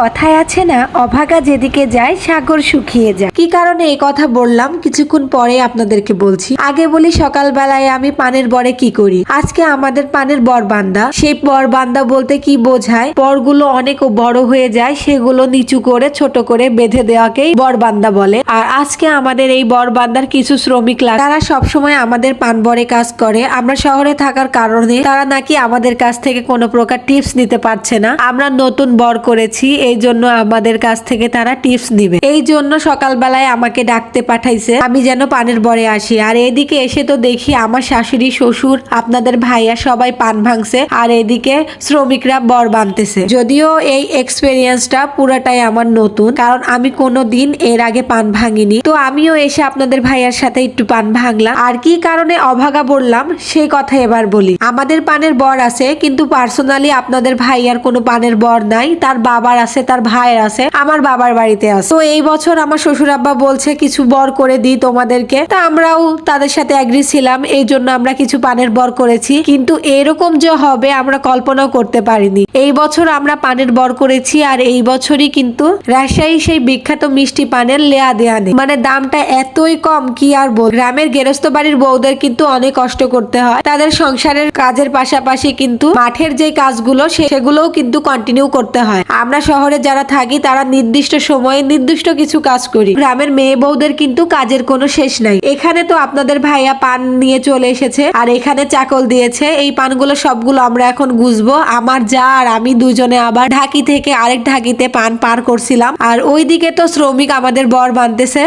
কথায় আছে না, অভাগা যেদিকে যায়, সাগর শুকিয়ে যায়। কি কারণে এই কথা বললাম? কিছুক্ষণ পরে আপনাদেরকে বলছি। আগে বলি, সকালবেলায় আমি পানের বরে কি করি? আজকে আমাদের পানের বরবান্দা। সেই বরবান্দা বলতে কি বোঝায়? পরগুলো অনেক বড় হয়ে যায়, সেগুলো নিচু করে, ছোট করে বেঁধে দেওয়াকেই বরবান্দা বলে। আর আজকে আমাদের এই বরবান্দার কিছু শ্রমিক লাগে তারা সবসময় আমাদের পান বরে কাজ করে। আমরা শহরে থাকার কারণে তারা নাকি আমাদের কাছ থেকে কোনো প্রকার টিপস নিতে পারছে না। আমরা নতুন বর করেছি এই জন্য আমাদের কাছ থেকে তারা টিপস নিবে এই জন্য সকালবেলায় আমাকে ডাকতে পাঠাইছে, আমি যেন পানের বরে আসি। আর এদিকে এসে তো দেখি আমার শাশুড়ি, শ্বশুর, আপনাদের ভাইয়া সবাই পান ভাঙছে, আর এদিকে শ্রমিকরা বর বানতেছে। যদিও এই এক্সপেরিয়েন্সটা পুরাটাই আমার নতুন, কারণ আমি কোনো দিন এর আগে পান ভাঙিনি। তো আমিও এসে আপনাদের ভাইয়ার সাথে একটু পান ভাঙলাম। আর কি কারণে অভাগা বললাম সেই কথা এবার বলি। আমাদের পানের বর আছে, কিন্তু পার্সোনালি আপনাদের ভাইয়ার কোনো পানের বর নাই, তার বাবার আছে। তার ভাইয়ের আছে, আমার বাবার বাড়িতে আছে। তো এই বছর আমার শ্বশুর আব্বা বলছে, কিছু বর করে দিই তোমাদেরকে। তা আমরাও তাদের সাথে অ্যাগ্রি ছিলাম, এই জন্য আমরা কিছু পানের বর করেছি। কিন্তু এরকম যে হবে, আমরা কল্পনাও করতে পারিনি। এই বছর আমরা পানের বর করেছি, আর এই বছরই কিন্তু রাজশাহী সেই বিখ্যাত মিষ্টি পানের লেয়া দেয়া নেই। মানে দামটা এতই কম, কি আর বল? গ্রামের গেরস্ত বাড়ির বউদের কিন্তু অনেক কষ্ট করতে হয়। তাদের সংসারের কাজের পাশাপাশি কিন্তু মাঠের যে কাজগুলো সেগুলোও কিন্তু কন্টিনিউ করতে হয়। আমরা শহরে যারা থাকি, তারা নির্দিষ্ট সময়ে নির্দিষ্ট কিছু কাজ করি। গ্রামের মেয়ে বউদের কিন্তু কাজের কোনো শেষ নাই। এখানে তো আপনাদের ভাইয়া পান নিয়ে চলে এসেছে, আর এখানে চাকল দিয়েছে। এই পানগুলো সবগুলো আমরা এখন গুজবো। আমার যা আর আমি দুজনে আবার ঢাকি থেকে আরেক ঢাকিতে পান পার করছিলাম। আর ওইদিকে তো শ্রমিক আমাদের বর বানতেছে